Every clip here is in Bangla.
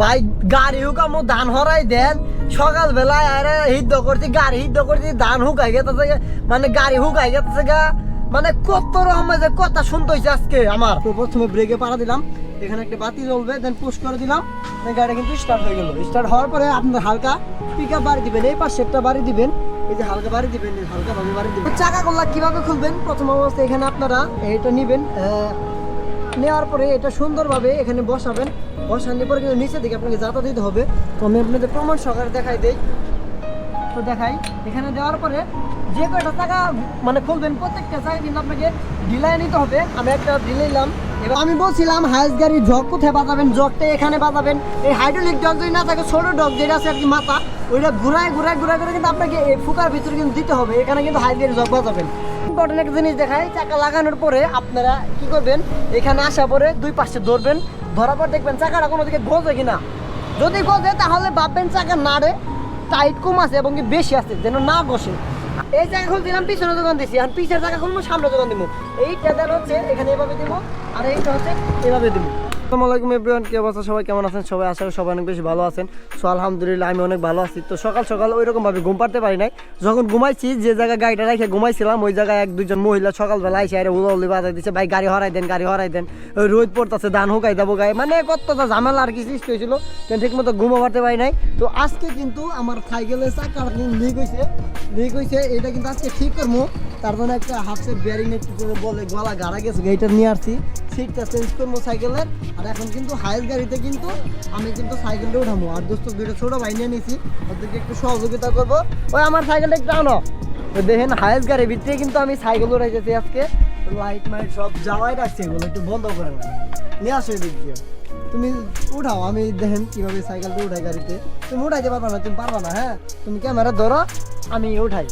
ভাই গাড়ি হুকামো ধান হরাই দেন। সকাল বেলায় আরে হিদ্ধ করছি গাড়ি হিদ্ধ করছি ধান হুকাই গেছে মানে গাড়ি হুকাই গেছে গা মানে কত রকম যে কথা শুনতে হয়েছে আজকে আমার তো প্রথমে ব্রেকে পাড়া দিলাম। এখানে একটা বাতি জ্বলবে দেন পুশ করে দিলাম। গাড়ি কিন্তু স্টার্ট হয়ে গেল। স্টার্ট হওয়ার পরে আপনার হালকা পিক আপ বাড়ি দিবেন। এই পাশে একটা বাড়ি দিবেন। এই যে হালকা বাড়ি দিবেন হালকা ভাবে বাড়ি দিবেন। চাকা গোল্লা কীভাবে খুলবেন? প্রথম অবস্থায় এখানে আপনারা এইটা নিবেন। নেওয়ার পরে এটা সুন্দরভাবে এখানে বসাবেন। বসানোর পরে কিন্তু নিচে দিকে আপনাকে যাতা দিতে হবে। তো আমি আপনাদের প্রমাণ সহকারে দেখাই দেই। তো দেখাই, এখানে দেওয়ার পরে যে কয়টা টাকা মানে খুলবেন প্রত্যেকটা জায়গায় কিন্তু আপনাকে ঢিলাই নিতে হবে। আমি একটা ঢিলাইলাম এবার আমি বলছিলাম, হাইস গাড়ির জগ কোথায় বাজাবেন? জগটা এখানে বাজাবেন। এই হাইড্রোলিক জগ যদি না থাকে, ছোট ডগ যেটা আছে আর কি মাথা, ওইটা ঘুরায় ঘুরায় ঘুরায় করে কিন্তু আপনাকে এই ফুকার ভিতরে কিন্তু দিতে হবে। এখানে কিন্তু হাইস গাড়ির জগ বাজাবেন। ইম্পর্টেন্ট একটা জিনিস দেখায় চাকা লাগানোর পরে আপনারা কি করবেন, এখানে আসার পরে দুই পাশে ধরবেন, ধরার পর দেখবেন চাকাটা কোনো দিকে গজে কিনা। যদি গজে, তাহলে ভাববেন চাকা নাড়ে টাইট কম আছে এবং কি বেশি আছে, যেন না বসে এই জায়গা খুলতে দিলাম পিছনে দোকান দিছি, আর পিছের জায়গা খুলবো, সামনে দোকান দিব। এইটা হচ্ছে, এখানে এভাবে দিব, আর এইটা হচ্ছে, এভাবে দিব। আসসালামু এভরিওয়ান, কি অবস্থা? সবাই কেমন আছেন? সবাই করি সবাই অনেক বেশি ভালো আছেন। সো, আলহামদুলিল্লাহ, আমি অনেক ভালো আছি। তো, সকাল সকাল ওই রকম ভাবে ঘুম পাড়তে পারি নাই। যখন ঘুমাইছি, যে জায়গায় গাড়িটা রেখে ঘুমাইছিলাম, ওই জায়গায় এক দুজন মহিলা সকালবেলা এসে আরে উলো উলি বাজাই দিচ্ছে ভাই, গাড়ি হরাই দেন, গাড়ি হরাই দেন। ওই রোদ পড়তেছে, ধান হুকাই দেবো গায়ে। মানে কতটা ঝামেলা আর কি সৃষ্টি হয়েছিল। ঠিক মতো ঘুমো পারতে পারি নাই। তো, আজকে কিন্তু আমার সাইকেলের চাকার লিক হয়েছে লিক হয়েছে এটা কিন্তু আজকে ঠিক করব। তার জন্য একটা হাফসের বেয়ারিং একটু করে বলে, গলা গাড়া গেছে এইটা নিয়ে আসছি। সিটটা চেঞ্জ করব সাইকেলের আর এখন কিন্তু হাইস গাড়িতে কিন্তু আমি কিন্তু সাইকেলটা উঠাবো। আর দোস্ত দুটো ছোটো ভাই নিয়ে নিয়েছি ওদেরকে একটু সহযোগিতা করব। ওই আমার সাইকেলটা একটু আনো। দেখেন হাইস গাড়ির ভিতরে কিন্তু আমি সাইকেল উঠাইতেছি আজকে। লাইট মাইট সব যাওয়াই রাখছি, এগুলো একটু বন্ধ করে নিয়ে আসো এদিক দিয়ে। তুমি উঠাও, আমি দেখেন কীভাবে সাইকেলটা উঠাই গাড়িতে। তুমি উঠাইতে পারবা না, তুমি পারবা না হ্যাঁ? তুমি ক্যামেরা ধরো, আমি উঠাই।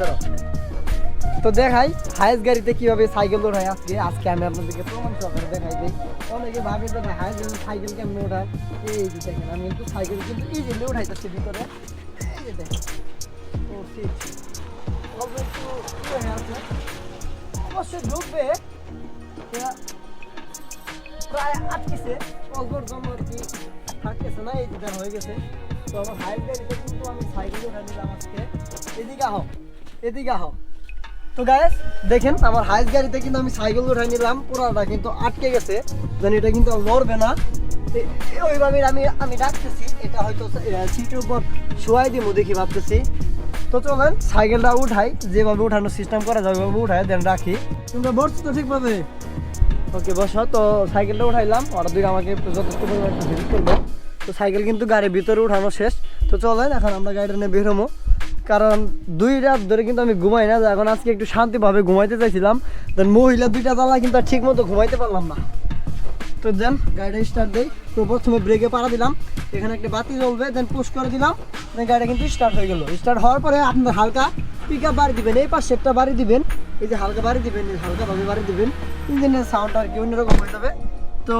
ধরো। তো দেখাই হাইস গাড়িতে কীভাবে সাইকেল ওঠাই আজকে? আজকে আমি আপনাদেরকে প্রমাণ সহকারে দেখাই দিই। অনেকে ভাবে যে হাইস গাড়িতে সাইকেল কেমন ওঠায়? এই যে দেখেন, আমি কিন্তু সাইকেল কিন্তু ইজিলি উঠাইতেছি ভিতরে। এই যে দেখেন। ও ঠিক অল্প একটু আছে। অবশ্যই ঢুকবে। প্রায় আটকেছে। অল্পর জন্য আর কি থাকতেছে না, এই যে হয়ে গেছে। তো আমার হাইস গাড়িতে কিন্তু আমি সাইকেল উঠে নিলাম আজকে। এদিকে আহ। এদিকে আহ। তো গায়েস দেখেন আমার হাইস গাড়িতে কিন্তু আমি সাইকেল উঠাই নিলাম পুরাটা কিন্তু আটকে গেছে যেন এটা কিন্তু লড়বে না। ওইভাবে আমি আমি ডাকতেছি এটা হয়তো সিটের উপর শোয়াই দিব দেখি ভাবতেছি। তো চলেন সাইকেলটা উঠাই যেভাবে উঠানোর সিস্টেম করা যায় ওইভাবে উঠাই দেন রাখি। তোমরা বসছো তো ঠিকভাবে? ওকে বসো তো সাইকেলটা উঠাইলাম ওরা দুই আমাকে যথেষ্ট পরিমাণে হেল্প করবে। তো সাইকেল কিন্তু গাড়ির ভিতরে উঠানো শেষ। তো চলেন এখন আমরা গাড়িটা নিয়ে বেরোবো কারণ দুই রাত ধরে কিন্তু আমি ঘুমাই না, এখন আজকে একটু শান্তিভাবে ঘুমাইতে চাইছিলাম। দেন মহিলা দুইটা তালা কিন্তু ঠিক মতো ঘুমাইতে পারলাম না। তো দেন গাড়িটা স্টার্ট দেই। তো প্রথমে ব্রেকে পাড়া দিলাম। এখানে একটা বাতি জ্বলবে, দেন পুশ করে দিলাম। দেন গাড়িটা কিন্তু স্টার্ট হয়ে গেল। স্টার্ট হওয়ার পরে আপনার হালকা পিক আপ বাড়ি দিবেন। এই পাশে একটা বাড়ি দিবেন। এই যে হালকা বাড়ি দিবেন হালকাভাবে বাড়ি দিবেন। ইঞ্জিনের সাউন্ড আর কি অন্যরকম হয়ে যাবে। তো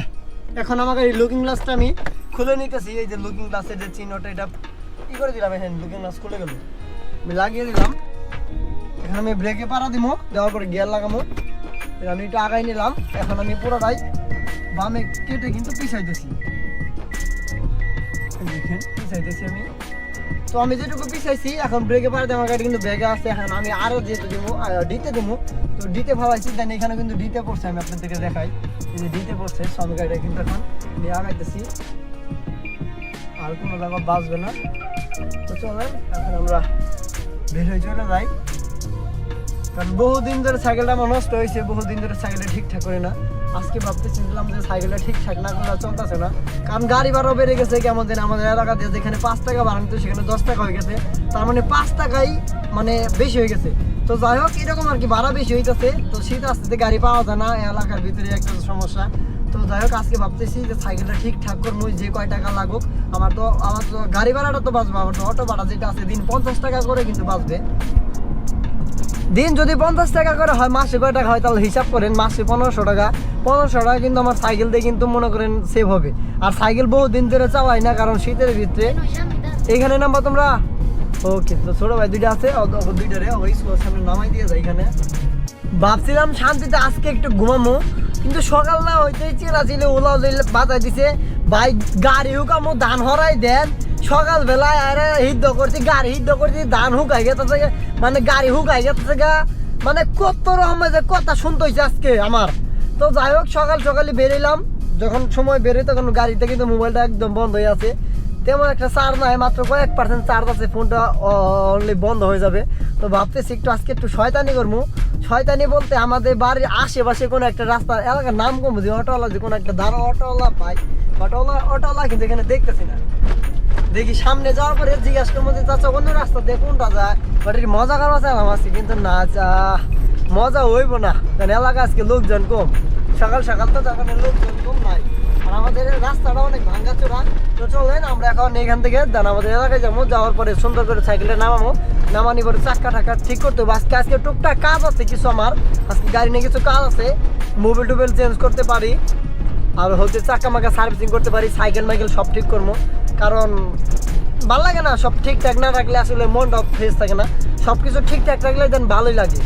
এখন আমাকে এই লুকিং গ্লাসটা আমি খুলে নিতেছি। এই যে লুকিং গ্লাসের যে চিহ্নটা, এটা ই করে দিলাম এখানে? লুকিং গ্লাস খুলে গেল। আমি লাগিয়ে দিলাম। এখানে আমি ব্রেকে পাড়া দিব দেওয়ার পরে গিয়ার লাগাবো আমি এটা আগাই নিলাম। এখন আমি পুরোটাই বামে কেটে কিন্তু পিছাইতেছি। দেখেন, পিছাইতেছি আমি। তো আমি যেটুকু পিছাইছি, এখন ব্রেকে পাড়াতে আমার কিন্তু ব্রেকে আছে। এখন আমি আরও যেহেতু দিব ডিতে দিব তো ডিতে ভাবাইছি দেন এখানে কিন্তু ডিতে পড়ছে, আমি আপনাদেরকে দেখাই। এই যে ডিতে পড়ছে, সব গাড়িটা কিন্তু এখন নিয়ে আগাইতেছি। আর কোনো জায়গা বাঁচবে না। বহুদিন ধরে সাইকেলটা আমার নষ্ট হয়েছে, বহুদিন ধরে সাইকেলটা ঠিকঠাক করে না। আজকে যে সাইকেলটা ঠিকঠাক না করলে চলতেছে না। কারণ গাড়ি বেড়ে গেছে কেমন আমাদের এলাকা দিয়ে, যেখানে পাঁচ টাকা ভাড়া সেখানে দশ টাকা হয়ে গেছে। তার মানে পাঁচ টাকাই মানে বেশি হয়ে গেছে। তো যাই হোক, এরকম আর কি ভাড়া বেশি হইতেছে। তো শীত আসতে গাড়ি পাওয়া যায় না, এলাকার ভিতরে একটা সমস্যা। তো যাই হোক, আজকে ভাবতেছি যে সাইকেলটা ঠিকঠাক করব যে কয় টাকা লাগুক। আমার তো আমার তো গাড়ি ভাড়াটা তো বাঁচবে, আমার তো অটো ভাড়া যেটা আছে, দিন পঞ্চাশ টাকা করে কিন্তু বাঁচবে। দিন যদি পঞ্চাশ টাকা করে হয়, মাসে কয় টাকা হয়, তাহলে হিসাব করেন, মাসে পনেরোশো টাকা। পনেরোশো টাকা কিন্তু আমার সাইকেল দিয়ে কিন্তু মনে করেন সেভ হবে। আর সাইকেল বহু দিন ধরে চালাই না, কারণ শীতের ভিতরে এইখানে নাম্বার তোমরা? ওকে তো ছোট ভাই দুইটা আছে দুইটারে ওই সামনে নামাই দিয়ে যায় এখানে। ভাবছিলাম শান্তিতে আজকে একটু ঘুমামো কিন্তু সকাল না হইতেই চিরা চিলে ওলা বাতাই দিছে। ভাই, গাড়ি হুকামো ধান হরাই দেন। সকাল বেলায় আরে হিদ্ধ করছি, গাড়ি হিদ্ধ করছি, ধান হুকাই গেছে মানে গাড়ি হুকাই গেছে গা মানে কত রকমের যে কথা শুনতে হয়েছে আজকে আমার। তো যাই হোক, সকাল সকালে বেরিলাম। যখন সময় বেরোই তখন গাড়িতে কিন্তু মোবাইলটা একদম বন্ধ হয়ে আছে। তেমন একটা চার্জ নাই, মাত্র কয়েক পার্সেন্ট চার্জ আছে, ফোনটা অনলি বন্ধ হয়ে যাবে। তো ভাবতেছি একটু আজকে একটু শয়তানি করব শয়তানি বলতে আমাদের বাড়ির আশেপাশে কোনো একটা রাস্তা, এলাকার নাম কম যে অটোওয়ালা যে কোনো একটা দাঁড়া অটোওয়ালা পাই অটোওয়ালা অটোওয়ালা কিন্তু এখানে দেখতেছি না। দেখি সামনে যাওয়ার পরে জিজ্ঞাসা করব যে, চাচা, অন্য রাস্তা দিয়ে কোনটা যায়? বাট এটি মজা করা চাইলাম আছি কিন্তু না, চা, মজা হইব না। কারণ এলাকা আজকে লোকজন কম। সকাল সকাল তো তখন লোকজন আমাদের রাস্তাটা অনেক চোরা আমরা এখন এখান থেকে দেন আমাদের এলাকায় যাব। যাওয়ার পরে সুন্দর করে নামাবো। ঠিক আজকে টুকটাক কাজ আছে কিছু আমার। আজকে গাড়ি নিয়ে কিছু কাজ আছে। মোবাইল টোবাইল চেঞ্জ করতে পারি। আর হচ্ছে চাকা মাকা সার্ভিসিং করতে পারি। সাইকেল মাইকেল সব ঠিক করব। কারণ ভালো লাগে না সব ঠিকঠাক না রাখলে আসলে মনটা ফ্রেশ থাকে না। সব কিছু ঠিকঠাক রাখলে দেন ভালোই লাগে।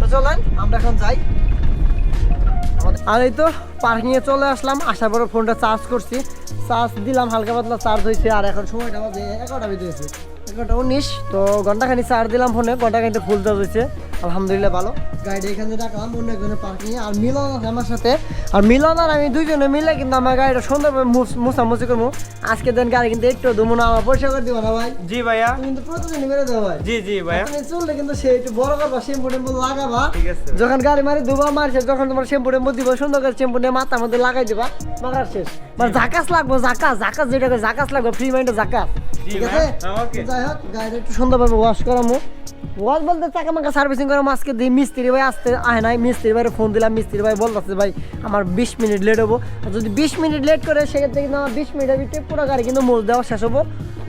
তো চলেন, আমরা এখন যাই। আর এই তো পার্কিংয়ে চলে আসলাম। আসার পরে ফোনটা চার্জ করছি। চার্জ দিলাম, হালকা পাতলা চার্জ হয়েছে আর এখন সময়টা আমাদের এগারোটা বেজে গেছে। এগারোটা উনিশ তো ঘন্টাখানি চার্জ দিলাম ফোনে ঘন্টাখানিতে ফুল চার্জ হয়েছে। আলহামদুলিল্লাহ ভালো। গাড়িটা এখানে রাখলাম অন্য একজনের পার্কিংয়ে আর মিলন আছে আমার সাথে। আর মিলন আর আমি দুইজনে মিলে কিন্তু আমার গাড়িটা সুন্দরভাবে মুছামুছি করব। আজকে দেন গাড়ি কিন্তু একটু দুমো না আমার পরিষ্কার করে দিব না ভাই। জি ভাইয়া। কিন্তু প্রতিদিনই দেবো ভাই। জি জি ভাইয়া। তুমি চুলটা কিন্তু সে একটু বড় করবা শ্যাম্পু টেম্পু লাগাবা। ঠিক আছে। যখন গাড়ি মারি দুবার মারছে যখন তোমার শ্যাম্পু টেম্পু দিব সুন্দর করে শ্যাম্পু নিয়ে মাথার মধ্যে লাগাই দিবা। মারার শেষ। মানে জাকাস লাগবো জাকাস জাকাস যেটাকে জাকাস লাগবে ফ্রি মাইন্ডে জাকাস জি ঠিক আছে? হ্যাঁ, যাই হোক গাড়িটা একটু সুন্দরভাবে ওয়াশ করামো। ওয়াশ বলতে চাকা মাকা সার্ভিসিং করে আজকে দিই মিস্ত্রি ভাই আসতে আহে নাই। মিস্ত্রি ভাই ফোন দিলাম মিস্ত্রি ভাই বলতেছে ভাই আমার বিশ মিনিট লেট হব। আর যদি বিশ মিনিট লেট করে সেক্ষেত্রে কিন্তু আমার বিশ মিনিটের ভিতরে পুরো গাড়ি কিন্তু মোল দেওয়া শেষ হব।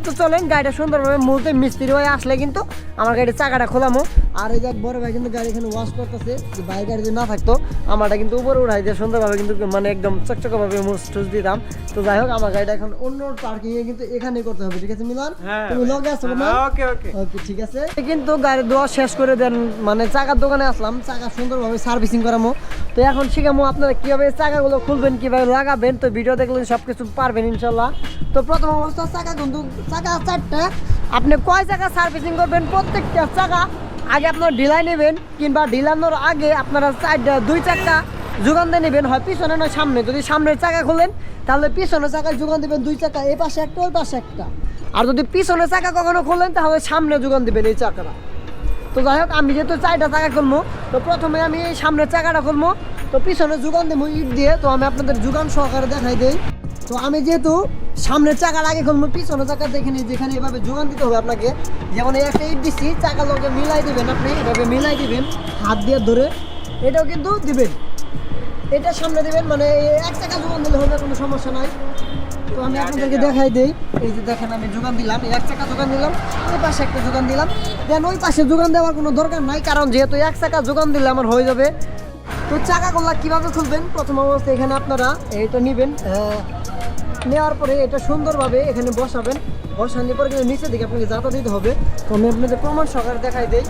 তো চলেন গাড়িটা সুন্দরভাবে মুলতে মিস্ত্রি ভাই আসলে কিন্তু আমার গাড়ির চাকাটা খোলামো। আর এই দেখ বড় ভাই কিন্তু গাড়ি এখানে ওয়াশ করতেছে যে বাইরের গাড়ি যদি না থাকতো আমারটা কিন্তু উপরে উঠাই দিয়ে সুন্দরভাবে কিন্তু মানে একদম চকচকভাবে মুছ টুস দিতাম। তো যাই হোক আমার গাড়িটা এখন অন্য পার্কিং এ কিন্তু এখানেই করতে হবে ঠিক আছে মিলান? হ্যাঁ তুমি লগে আছো না? হ্যাঁ, ওকে ওকে। ওকে ঠিক আছে। কিন্তু গাড়ি ধোয়া শেষ করে দেন মানে চাকার দোকানে আসলাম চাকা সুন্দরভাবে সার্ভিসিং করামো। তো এখন শিখামো আপনারা কীভাবে চাকাগুলো খুলবেন কীভাবে লাগাবেন তো ভিডিও দেখলে সব কিছু পারবেন ইনশাল্লাহ তো প্রথম অবস্থা চাকা কিন্তু চাকা চারটা আপনি কয় চাকা সার্ভিসিং করবেন? প্রত্যেকটা চাকা আগে আপনার ঢিলাই নেবেন, কিংবা ঢিলানোর আগে আপনারা চারটা, দুই চাকা যোগান দিয়ে নেবেন। হয় পিছনে নয় সামনে। যদি সামনের চাকা খোলেন, তাহলে পিছনে চাকায় যোগান দেবেন দুই চাকা এই পাশে একটা, ওই পাশে একটা। আর যদি পিছনে চাকা কখনো খোলেন, তাহলে সামনে যোগান দিবেন এই চাকাটা। তো যাই হোক, আমি যেহেতু চারটা চাকা খুলবো, তো প্রথমে আমি এই সামনের চাকাটা খুলবো। তো পিছনে যোগান দেবো ইট দিয়ে। তো আমি আপনাদের যোগান সহকারে দেখাই দিই। তো আমি যেহেতু সামনের চাকার আগে খুলবো, পিছনের চাকা দেখেনি যেখানে এভাবে যোগান দিতে হবে আপনাকে। যেমন একটা ইট দিচ্ছি চাকা লোকে মিলাই দিবেন আপনি, এভাবে মিলাই দিবেন, হাত দিয়ে ধরে, এটাও কিন্তু দিবেন। এটা সামনে দিবেন মানে এক চাকা যোগান দিলে হবে, কোনো সমস্যা নাই। তো আমি আপনাদেরকে দেখাই দিই, এই যে দেখেন আমি যোগান দিলাম এক চাকা যোগান দিলাম ওই পাশে একটা যোগান দিলাম। দেন ওই পাশে যোগান দেওয়ার কোনো দরকার নাই, কারণ যেহেতু এক চাকা যোগান দিলে আমার হয়ে যাবে। তো চাকা চাকাগুলা কীভাবে খুলবেন? প্রথম অবস্থায় এখানে আপনারা এইটা নেবেন নেওয়ার পরে এটা সুন্দরভাবে এখানে বসাবেন। বসানোর পরে কিন্তু নিচের দিকে আপনাকে যাতা দিতে হবে। তো আমি আপনাদের প্রমাণ সহকারে দেখাই দেই।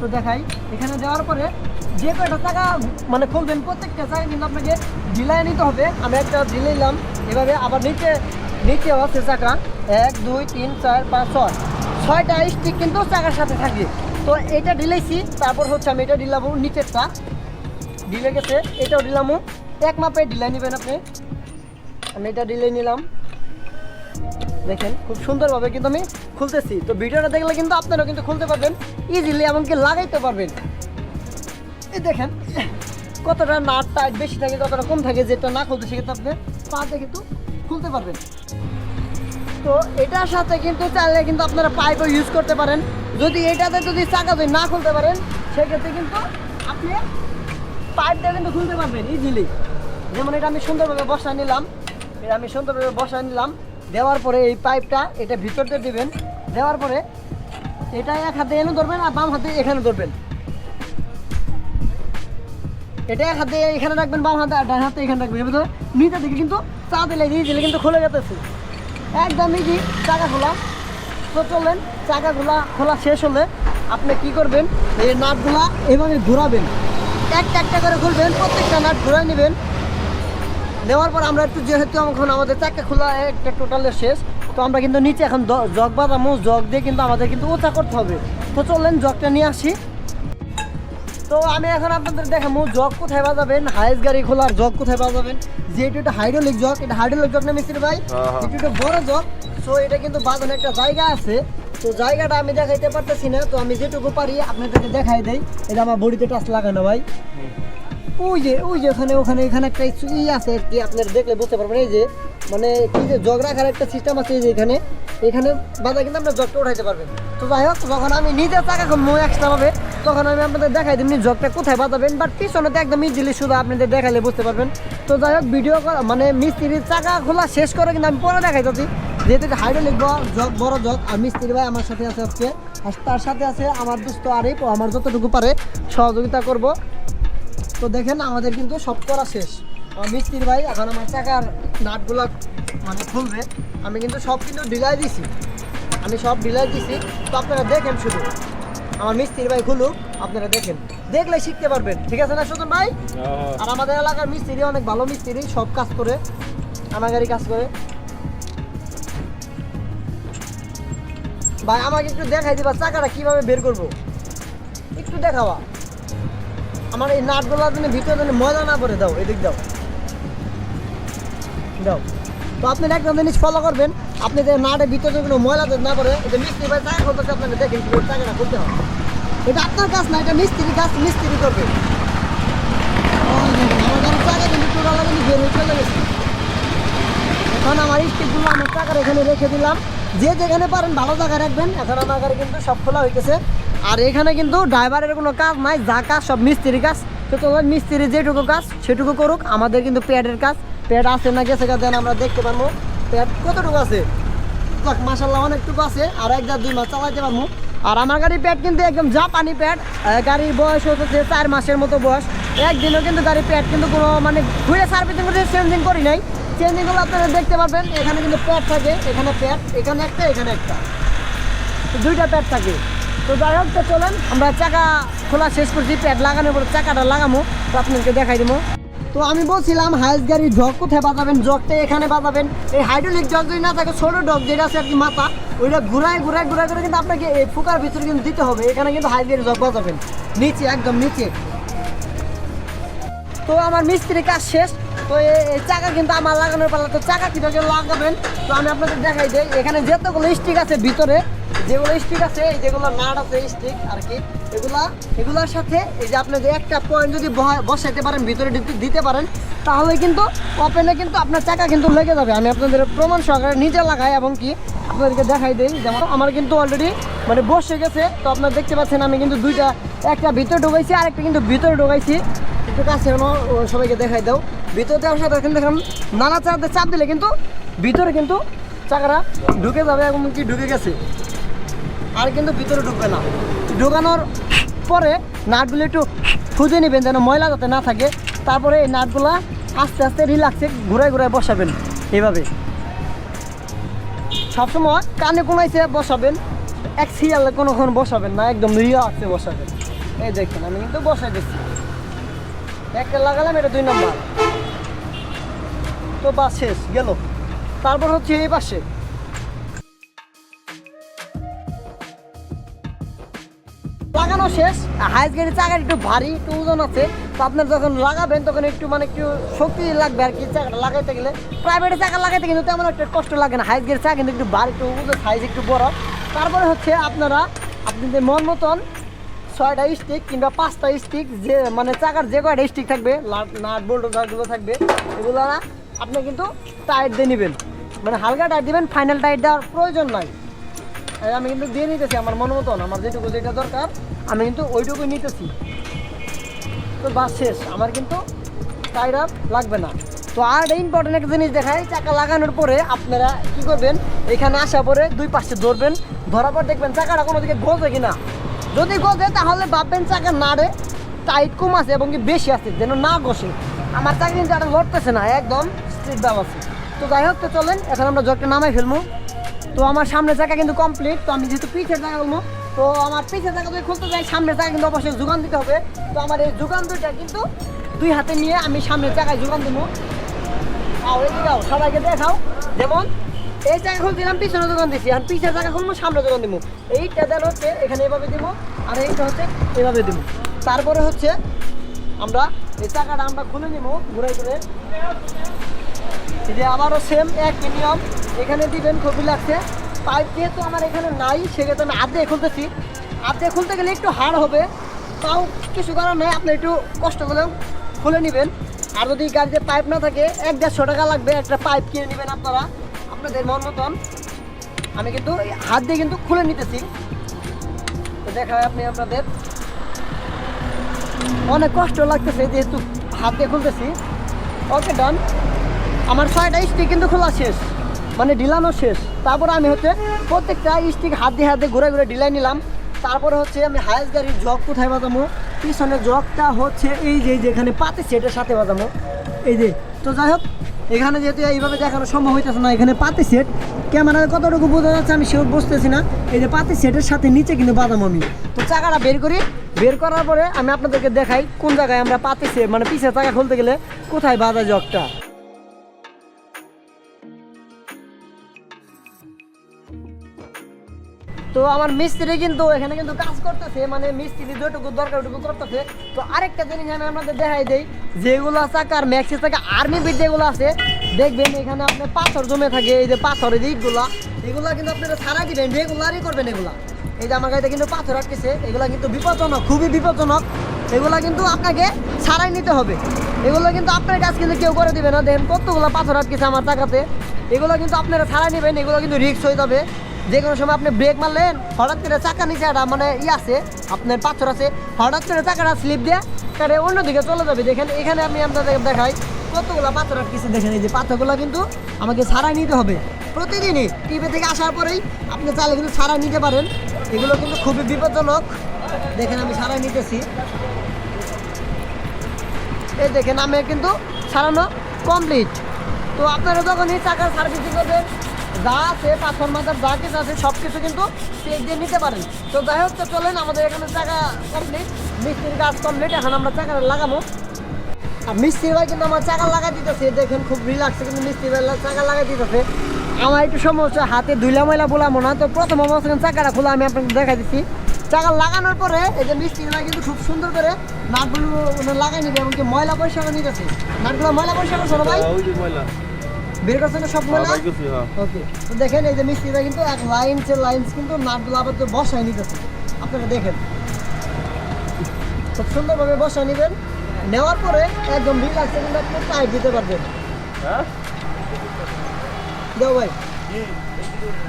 তো দেখাই, এখানে দেওয়ার পরে যে কয়টা টাকা মানে খুলবেন প্রত্যেকটা চাকা কিন্তু আপনাকে ঢিলাই নিতে হবে। আমি একটা ঢিলাইলাম এভাবে আবার নিচে নিচে আছে চাকা। এক, দুই, তিন, চার, পাঁচ, ছয়। ছয়টা স্টিক কিন্তু চাকার সাথে থাকে। তো এটা ঢিলাইছি, তারপর হচ্ছে আমি এটা ঢিলাবো নিচেরটা। ঢিলে গেছে, এটাও ঢিলামো। এক মাপে ঢিলাই নেবেন আপনি। আমি এটা ঢিলাই নিলাম। দেখেন, খুব সুন্দরভাবে কিন্তু আমি খুলতেছি। তো ভিডিওটা দেখলে কিন্তু আপনারাও কিন্তু খুলতে পারবেন ইজিলি এমনকি লাগাইতে পারবেন। এই দেখেন, কতটা নাট টাইট বেশি থাকে, কতটা কম থাকে, যেটা না খুলতে সেক্ষেত্রে আপনি পাতে কিন্তু খুলতে পারবেন। তো এটার সাথে কিন্তু চাইলে কিন্তু আপনারা পাইপও ইউজ করতে পারেন। যদি এটাতে যদি চাকা যদি না খুলতে পারেন, সেক্ষেত্রে কিন্তু আপনি পাইপটা কিন্তু খুলতে পারবেন ইজিলি যেমন এটা আমি সুন্দরভাবে বসায় নিলাম। আমি সুন্দরভাবে বসায় নিলাম। দেওয়ার পরে এই পাইপটা এটা ভিতর দিয়ে দেবেন। দেওয়ার পরে এটা এক হাতে এনে ধরবেন আর বাম হাতে এখানে ধরবেন। এটা এক হাতে এখানে রাখবেন, বাম হাতে আর ডান হাতে এখানে রাখবেন। এবার নিচে দিকে কিন্তু চা দিলে দিলে কিন্তু খুলে যেতেছে একদম ইজি চাকা খোলা তো চললেন চাকাগুলা খোলা শেষ হলে আপনি কি করবেন? এই নাটগুলা এভাবে ঘোরাবেন। একটা একটা করে খুলবেন প্রত্যেকটা নাট ঘুরাই নেবেন। নেওয়ার পর আমরা একটু যেহেতু এখন আমাদের চাকা খোলা একটা টোটালে শেষ তো আমরা কিন্তু নিচে এখন জগ বাঁধামো জগ দিয়ে কিন্তু আমাদের কিন্তু ওচা করতে হবে। তো চলেন জগটা নিয়ে আসি। তো আমি এখন আপনাদের দেখাবো জগ কোথায় বাজাবেন হাইস গাড়ি খোলার জগ কোথায় বাজাবেন। যেহেতু এটা হাইড্রোলিক জগ এটা হাইড্রোলিক জগ না মিস্ত্রি ভাই? হ্যাঁ, হ্যাঁ। একটু এটা বড় জগ সো এটা কিন্তু বাজানোর একটা জায়গা আছে। তো জায়গাটা আমি দেখাইতে পারতেছি না তো আমি যেটুকু পারি আপনাদেরকে দেখাই দেই। এটা আমার বডিতে টাচ লাগানো ভাই। ওই যে ওই যে ওখানে ওখানে, এখানে একটা ই আছে কি, আপনারা দেখলে বুঝতে পারবেন এই যে মানে কি যে জগ রাখার একটা সিস্টেম আছে এই যে এখানে এখানে বাদা কিন্তু আপনার জগটা উঠাইতে পারবেন। তো যাই হোক, যখন আমি নিজে চাকা খুলবো এক্সট্রা হবে তখন আমি আপনাদের দেখাই দিই জগটা কোথায় বাঁধাবেন বাট পিছনে তো একদম ইজিলি শুধু আপনাদের দেখাইলে বুঝতে পারবেন। তো যাই হোক ভিডিও মানে মিস্ত্রির চাকা খোলা শেষ করে কিন্তু আমি পরে দেখাই যাচ্ছি যেহেতু হাইড্রোলিক জগ, বড় জগ, আর মিস্ত্রি ভাই আমার সাথে আছে আজকে। আর তার সাথে আছে আমার দুস্থ আরিফ, ও আমার যতটুকু পারে সহযোগিতা করব। তো দেখেন আমাদের কিন্তু সব করা শেষ। আমার মিস্ত্রির ভাই এখন আমার চাকার নাটগুলো মানে খুলবে। আমি কিন্তু সব কিন্তু ডিলাই দিছি। আমি সব ডিলাই দিছি। তো আপনারা দেখেন শুধু। আমার মিস্ত্রির ভাই খুলুক আপনারা দেখেন। দেখলে শিখতে পারবেন। ঠিক আছে না সুজন ভাই? আর আমাদের এলাকার মিস্ত্রি অনেক ভালো মিস্ত্রি সব কাজ করে আনাগারি কাজ করে। ভাই আমাকে একটু দেখাই দিবা চাকাটা কীভাবে বের করব? একটু দেখাওয়া আমার এই নাটগুলো তুমি ভিতরে যেন ময়লা না করে দাও, এদিক দাও। দাও। তো আপনি একটা জিনিস ফলো করবেন, আপনি যে নাটের ভিতরে কোনো ময়লা না করে এটা মিস্ত্রি ভাই চাকা করতে আপনাকে দেখেন কি চাকাটা করতে হবে এটা আপনার কাজ না, এটা মিস্ত্রি কাজ? মিস্ত্রি করবে? এখন আমার স্টিকগুলো আমার টাকার এখানে রেখে দিলাম। যে যেখানে পারেন ভালো জায়গায় রাখবেন। এখন আমার কিন্তু সব খোলা হইতেছে। আর এখানে কিন্তু ড্রাইভারের কোনো কাজ নাই, যা কাজ সব মিস্ত্রির কাজ। তো তোমার মিস্ত্রি যেটুকু কাজ, সেটুকু করুক, আমাদের কিন্তু প্যাডের কাজ। প্যাড আছে না গেছে দেন আমরা দেখতে পারব। প্যাড কতটুকু আছে? মাসাল্লাহ অনেকটুকু আছে। আর এক যা দুই মাস চালাইতে পারব। আর আমার গাড়ির প্যাড কিন্তু একদম জাপানি প্যাড গাড়ির বয়স হচ্ছে চার মাসের মতো বয়স। একদিনও কিন্তু গাড়ির প্যাড কিন্তু কোনো মানে ঘুরে সার্ভিসিং করে চেঞ্জিং করি নাই। চেঞ্জিংগুলো আপনারা দেখতে পারবেন, এখানে কিন্তু প্যাড থাকে। এখানে প্যাড এখানে একটা এখানে একটা। দুইটা প্যাড থাকে। তো যাই হোক, তো চলেন, আমরা চাকা খোলা শেষ করছি, প্যাড লাগানোর পরে চাকাটা লাগামো, তো আপনাদেরকে দেখাই দেবো তো আমি বলছিলাম, হাইস গাড়ির জগ কোথায় বাজাবেন? জগটা এখানে বাজাবেন। এই হাইড্রোলিক জগ যদি না থাকে, ছোটো ডগ যেটা আছে আর কি মাথা, ওইটা ঘুরায় ঘুরায় ঘুরায় করে কিন্তু আপনাকে এই ফুকার ভিতরে কিন্তু দিতে হবে। এখানে কিন্তু হাইস গাড়ির জগ বাজাবেন। নিচে, একদম নিচে। তো আমার মিস্ত্রি কাজ শেষ। তো এই চাকা কিন্তু আমার লাগানোর পালা, তো চাকা কীভাবে লাগাবেন? তো আমি আপনাদের দেখাই দিই। এখানে যতগুলো স্টিক আছে ভিতরে যেগুলো স্টিক আছে যেগুলো নাট আছে স্টিক আর কি, এগুলা, এগুলোর সাথে এই যে আপনি যে একটা পয়েন্ট যদি বসাইতে পারেন, ভিতরে দিতে- পারেন, তাহলে কিন্তু ওপেনে কিন্তু আপনার চাকা কিন্তু লেগে যাবে। আমি আপনাদের প্রমাণ সহকারে নিজে লাগাই এবং কি আপনাদেরকে দেখাই দিই। যেমন আমার কিন্তু অলরেডি মানে বসে গেছে, তো আপনারা দেখতে পাচ্ছেন আমি কিন্তু দুইটা, একটা ভিতরে ঢোকাইছি আর একটা কিন্তু ভিতরে ঢোকাইছি। একটু কাছে সবাইকে দেখাই দাও। ভিতরে দেওয়ার সাথে এখন দেখলাম, নানা চাপতে চাপ দিলে কিন্তু ভিতরে কিন্তু চাকাটা ঢুকে যাবে এবং কি ঢুকে গেছে। আর কিন্তু ভিতরে ঢুকবে না। ঢুকানোর পরে নাটগুলো একটু খুঁজে নেবেন যেন ময়লা যাতে না থাকে। তারপরে এই নাটগুলা আস্তে আস্তে রিল্যাক্সে ঘুরায় ঘুরায় বসাবেন এইভাবে। সবসময় কানে কোনাইছে বসাবেন, এক সিরিয়ালে কোনোক্ষণ বসাবেন না, একদম রিল্যাক্সে বসাবেন। এই দেখেন, আমি কিন্তু বসাই দিচ্ছি। একটা লাগালাম, এটা দুই নম্বর। তো বাস শেষ, গেল। তারপর হচ্ছে এই পাশে। লাগানো শেষ। হাইস গাড়ির চাকার একটু ভারী, একটু ওজন আছে। তো আপনার যখন লাগাবেন, তখন একটু মানে একটু শক্তি লাগবে আর কি চাকাটা লাগাইতে গেলে। প্রাইভেটে চাকা লাগাইতে কিন্তু তেমন একটা কষ্ট লাগে না। হাইস গাড়ির চাকা কিন্তু একটু ভারী, একটু ওজন সাইজ একটু বড়। তারপরে হচ্ছে আপনারা আপনাদের মন মতন ছয়টা স্টিক কিংবা পাঁচটা স্টিক যে মানে চাকার যে কয়টা স্টিক থাকবে নাট বোল্ট যেগুলো থাকবে, এগুলো আপনি কিন্তু টাইট দিয়ে নেবেন। মানে হালকা টাইট দিবেন ফাইনাল টাইট দেওয়ার প্রয়োজন নাই। আমি কিন্তু দিয়ে নিতেছি আমার মন মতন, আমার যেটুকু যেটা দরকার। আমি কিন্তু ওইটুকুই নিতেছি। তো বাস শেষ। আমার কিন্তু আর লাগবে না। তো আর ইম্পর্টেন্ট একটা জিনিস দেখাই, চাকা লাগানোর পরে আপনারা কি করবেন, এখানে আসা পরে দুই পাশে ধরবেন। ধরার পর দেখবেন চাকাটা কোনো দিকে গজে কিনা। যদি গজে তাহলে ভাববেন চাকা নাড়ে টাইট কম আছে এবং কি বেশি আছে, যেন না ঘষে। আমার চাকা কিন্তু এটা লড়তেছে না, একদম স্ট্রিট দাম আছে। তো যাই হোক, তো চলেন, এখন আমরা জগটা নামাই ফেলব। তো আমার সামনে চাকা কিন্তু কমপ্লিট তো আমি যেহেতু পিছের চাকা বলব তো আমার পিছের চাকা যদি খুলতে যাই, সামনে চাকা কিন্তু অবশ্যই যোগান দিতে হবে। তো আমার এই যোগান দুইটা কিন্তু দুই হাতে নিয়ে আমি সামনের চাকায় যোগান দেবো। আও এদিকে সবাইকে দেখাও। যেমন, এই জায়গা খুলছিলাম পিছনে দোকান দিছি, আর পিছের জায়গা খুলবো, সামনে দোকান দিব। এইটা দেন হচ্ছে, এখানে এভাবে দিব, আর এইটা হচ্ছে, এভাবে দিব। তারপরে হচ্ছে, আমরা এই চাকাটা আমরা খুলে নিব, ঘুরাই করে যে আবারও সেম একই নিয়ম। এখানে দিবেন, খুবই লাগছে। পাইপ যেহেতু আমার এখানে নাই, সেক্ষেত্রে আমি আধে খুলতেছি। আধে খুলতে গেলে একটু হার্ড হবে, তাও কিছু করার নাই, আপনি একটু কষ্ট করে খুলে নেবেন। আর যদি গাড়িতে পাইপ না থাকে, এক দেড়শো টাকা লাগবে একটা পাইপ কিনে নেবেন আপনারা, আপনাদের মন মতন। আমি কিন্তু হাত দিয়ে কিন্তু খুলে নিতেছি। তো দেখা হয় আপনি আপনাদের। অনেক কষ্ট লাগতেছে যেহেতু হাত দিয়ে খুলতেছি। ওকে ডান আমার ছয়টা স্টিক কিন্তু খোলা শেষ। মানে ডিলানো শেষ। তারপরে আমি হচ্ছে প্রত্যেকটা স্টিক হাত দিয়ে হাত ঘুরে ঘুরে ডিলাই নিলাম। তারপরে হচ্ছে আমি হায়েস্ট গাড়ির জগ কোথায় বাজামো পিছনে জগটা হচ্ছে এই যে যেখানে পাতি সেটের সাথে বাজামো এই যে, তো যাই হোক, এখানে যেহেতু এইভাবে দেখানো সম্ভব হইতেছে না, এখানে পাতি সেট ক্যামেরায় কতটুকু বোঝা যাচ্ছে আমি সেও বুঝতেছি না। এই যে পাতি সেটের সাথে নিচে কিন্তু বাদাম আমি। তো চাকাটা বের করি। বের করার পরে আমি আপনাদেরকে দেখাই কোন জায়গায় আমরা পাতি সেট মানে পিছের চাকা খুলতে গেলে কোথায় বাঁধা জগটা। তো আমার মিস্ত্রি কিন্তু এখানে কিন্তু কাজ করতেছে মানে মিস্ত্রি যেটুকু দরকার ওটুকু করতেছে। তো আরেকটা জিনিস আমি আপনাদের দেখাই দেই, যেগুলো চাকার ম্যাক্সি আর্মি বিট যেগুলো আছে, দেখবেন এখানে পাথর জমে থাকে, এই যে পাথরের এগুলা কিন্তু আপনারা ছাড়াই দিবেন রেগুলারই করবেন এগুলা। এই যে আমার কিন্তু পাথর আটকেছে, এগুলা কিন্তু বিপজ্জনক, খুবই বিপজ্জনক। এগুলা কিন্তু আপনাকে ছাড়াই নিতে হবে। এগুলো কিন্তু আপনার কাজ কিন্তু কেউ করে দিবে না। দেখেন কতগুলো পাথর আটকেছে আমার চাকাতে। এগুলো কিন্তু আপনারা ছাড়াই নেবেন, এগুলো কিন্তু রিক্স হয়ে যাবে। যে কোনো সময় আপনি ব্রেক মারলেন, হঠাৎ করে চাকা নিচে একটা মানে ই আছে, আপনার পাথর আছে, হঠাৎ করে চাকাটা স্লিপ দিয়ে কারে অন্যদিকে চলে যাবে। দেখেন, এখানে আমি আপনাদের দেখাই, কতগুলো পাথর আটকেছে দেখেন, এই যে পাথরগুলো কিন্তু আমাকে ছাড়াই নিতে হবে। প্রতিদিনই টিভি থেকে আসার পরেই আপনি চাইলে কিন্তু ছাড়াই নিতে পারেন। এগুলো কিন্তু খুবই বিপজ্জনক। দেখেন, আমি ছাড়াই নিতেছি। এই দেখেন, আমি কিন্তু সারানো কমপ্লিট তো আপনারা যখনই চাকার সার্ভিসিং করবেন যা আছে পাথর মাথার যা কিছু আছে সব কিছু কিন্তু চেক দিয়ে নিতে পারেন। তো যাই হোক তো চলেন আমাদের এখানে চাকা কমপ্লিট মিস্ত্রির কাজ কমপ্লিট এখন আমরা চাকাটা লাগাবো। আর মিস্ত্রি ভাই কিন্তু আমার চাকা লাগাই দিতেছে দেখেন খুব রিল্যাক্সে কিন্তু মিস্ত্রি ভাই চাকা লাগাই দিতেছে। আমার একটু সমস্যা হাতে ধুইলা ময়লা বলামো না তো প্রথম অবস্থা চাকাটা খোলা আমি আপনাকে দেখাই দিচ্ছি। চাকা লাগানোর পরে এই যে মিস্ত্রি ভাই কিন্তু খুব সুন্দর করে নাটগুলো মানে লাগাই নিবে এমনকি ময়লা পরিষ্কার নিতেছে। নাটগুলো ময়লা পরিষ্কার করছ ভাই? হ্যাঁ, বের করছে না সব হ্যাঁ। ওকে তো দেখেন এই যে মিস্ত্রিরা কিন্তু এক লাইনসের লাইনস কিন্তু নাটগুলো আবার তো বসায় নিতেছে। আপনারা দেখেন। খুব সুন্দরভাবে বসায় নেবেন। নেওয়ার পরে একদম রিল্যাক্সে কিন্তু আপনি টাইট দিতে পারবেন। হ্যাঁ? দেও ভাই।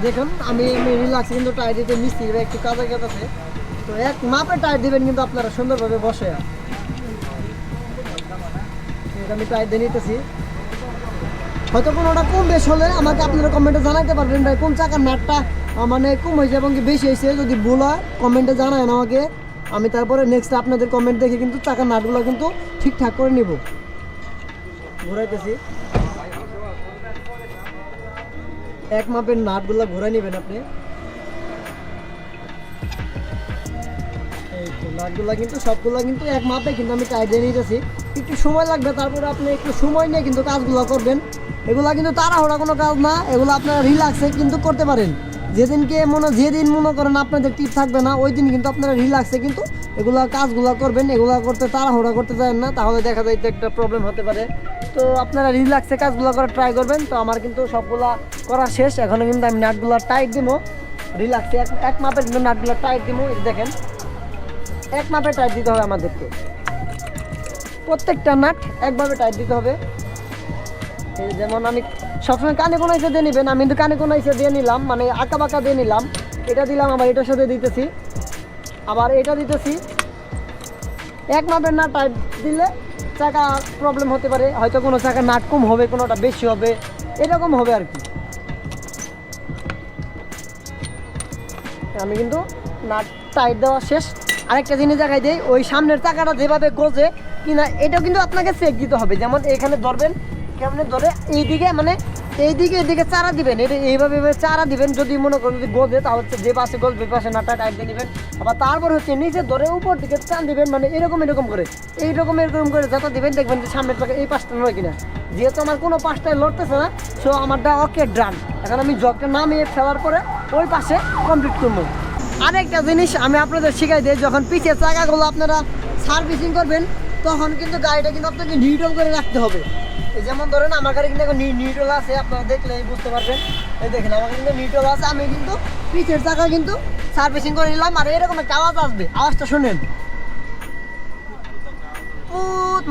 দেখুন আমি রিল্যাক্সে কিন্তু টাইট দিতে মিস্ত্রি ভাই একটু কাজে কাটাছে তো এক মাপে টাইট দিবেন কিন্তু আপনারা সুন্দরভাবে বসে আমি টাইট দিয়ে নিতেছি। হয়তো কোনোটা কম বেশ হলে আমাকে আপনারা কমেন্টে জানাইতে পারবেন ভাই, কোন চাকার নাটটা মানে কম হয়েছে এবং কি বেশি হয়েছে, যদি ভুল হয় কমেন্টে জানায় আমাকে। আমি তারপরে নেক্সট আপনাদের কমেন্ট দেখে কিন্তু চাকার নাটগুলো কিন্তু ঠিকঠাক করে নিব। ঘুরাইতেছি। এক মাপের নাটগুলো ঘুরাই নেবেন আপনি। নাটগুলো কিন্তু সবগুলো কিন্তু এক মাপে কিন্তু আমি টাইট দিয়ে নিতেছি। একটু সময় লাগবে, তারপরে আপনি একটু সময় নিয়ে কিন্তু কাজগুলো করবেন। এগুলা কিন্তু তাড়াহুড়া কোনো কাজ না, এগুলো আপনারা রিল্যাক্সে কিন্তু করতে পারেন। যেদিনকে মনে, যেদিন মনে করেন আপনাদের টিপ থাকবে না, ওই দিন কিন্তু আপনারা রিল্যাক্সে কিন্তু এগুলা কাজগুলো করবেন। এগুলা করতে তাড়াহুড়া করতে চান না, তাহলে দেখা যায় একটা প্রবলেম হতে পারে। তো আপনারা রিল্যাক্সে কাজগুলো করার ট্রাই করবেন। তো আমার কিন্তু সবগুলা করা শেষ, এখনও কিন্তু আমি নাটগুলো টাইট দিব। রিল্যাক্সে এক মাপের কিন্তু নাটগুলো টাইট দিব দেখেন। এক মাপে টাইট দিতে হবে আমাদেরকে। প্রত্যেকটা নাট একভাবে টাইট দিতে হবে। যেমন আমি সবসময় কানে কোনো এসে দিয়ে নিবেন, আমি কিন্তু কানে কোনো হিসেবে দিয়ে নিলাম মানে আঁকা বাঁকা দিয়ে নিলাম। এটা দিলাম, আবার এটার সাথে দিতেছি। আবার এটা দিতেছি। এক মাপের নাট টাইট দিলে চাকা প্রবলেম হতে পারে, হয়তো কোনো চাকা নাট কম হবে, কোনোটা বেশি হবে, এরকম হবে আর কি। আমি কিন্তু নাট টাইট দেওয়া শেষ। আরেকটা জিনিস দেখাই দিই, ওই সামনের চাকাটা যেভাবে গোজে কিনা, এটাও কিন্তু আপনাকে চেক দিতে হবে। যেমন এখানে ধরবেন, কেমনে ধরে, এইদিকে মানে এইদিকে এদিকে চারা দিবেন, এটা এইভাবে চারা দিবেন, যদি মনে করেন যদি গজে, তাহলে হচ্ছে যে পাশে গজবে পাশে নাটা টাইট দিয়ে দিবেন। আবার তারপর হচ্ছে নিচে ধরে উপর দিকে টান দিবেন মানে এরকম এরকম করে। এইরকম এরকম করে যত দিবেন, দেখবেন যে সামনের পাশে এই পাশটা নয় কিনা। যেহেতু আমার কোনো পাশটায় লড়তেছে না সো আমারটা ওকে ড্রান এখন আমি জগটা নামিয়ে ফেলার পরে ওই পাশে কমপ্লিট করব। আরেকটা জিনিস আমি আপনাদের শিখাই দিই, যখন পিছের চাকাগুলো আপনারা সার্ভিসিং করবেন, তখন কিন্তু গাড়িটা কিন্তু আপনাকে নিউট্রাল করে রাখতে হবে। যেমন ধরেন, আমার গাড়ি কিন্তু এখন নিউট্রাল আছে, আপনারা দেখলেই বুঝতে পারবেন। এই দেখেন, আমার কিন্তু নিউট্রাল আছে, আমি কিন্তু পিছের চাকা কিন্তু সার্ভিসিং করে নিলাম, আর এরকম একটা আওয়াজ আসবে, আওয়াজটা শুনেন।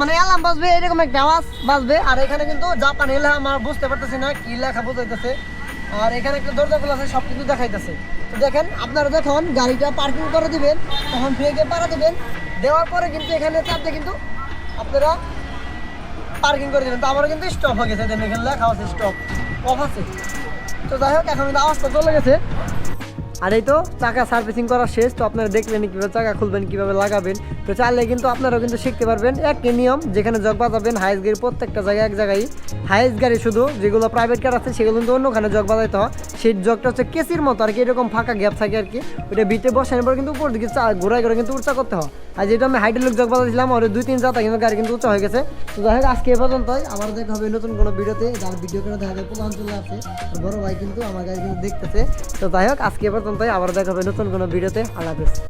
মানে অ্যালার্ম বাজবে, এরকম একটা আওয়াজ বাজবে, আর এখানে কিন্তু জাপান এলে আমার বুঝতে পারতেছি না, কি লেখা বোঝাইতেছে। আর এখানে একটা দরজা খোলা আছে, সব কিছু দেখাইতেছে। তো দেখেন, আপনারা যখন গাড়িটা পার্কিং করে দিবেন, তখন ব্রেকে পাড়া দিবেন। দেওয়ার পরে কিন্তু এখানে চাপতে কিন্তু আপনারা পার্কিং করে দেবেন। তো আমার কিন্তু স্টপ হয়ে গেছে এখানে লেখা আছে স্টপ অফ আছে। তো যাই হোক, এখন কিন্তু আওয়াজটা চলে গেছে। আর এই তো চাকা সার্ভিসিং করা শেষ, তো আপনারা দেখলেন কীভাবে চাকা খুলবেন, কীভাবে লাগাবেন। তো চাইলে কিন্তু আপনারাও কিন্তু শিখতে পারবেন। একই নিয়ম, যেখানে জগ বাজাবেন, হাইস গাড়ি প্রত্যেকটা জায়গায় এক জায়গায়। হাইস গাড়ি শুধু যেগুলো প্রাইভেট কার আছে, সেগুলো কিন্তু অন্যখানে জগ বাজাইতে হয়। সেই জগটা হচ্ছে কেসির মতো, আর কি এরকম ফাঁকা গ্যাপ থাকে আর কি। ওটা বিটে বসানোর পর কিন্তু উপর দিকে চা- ঘোরায় ঘুরে কিন্তু উঁচা করতে হয়। আর যেটা আমি হাইড্রোলিক জগ বাজাইছিলাম, ওর দুই তিন জাতা কিন্তু গাড়ি কিন্তু উঁচা হয়ে গেছে। তো যাই হোক, আজকে এ পর্যন্তই। আবার দেখা হবে নতুন কোনো ভিডিওতে। যার ভিডিও করে দেখা যায় প্রধান আছে বড় ভাই কিন্তু আমার গাড়ি কিন্তু দেখতেছে। তো যাই হোক, আজকে এ পর্যন্তই। আবার দেখাবে নতুন কোনো ভিডিওতে। আল্লাহ হাফেজ।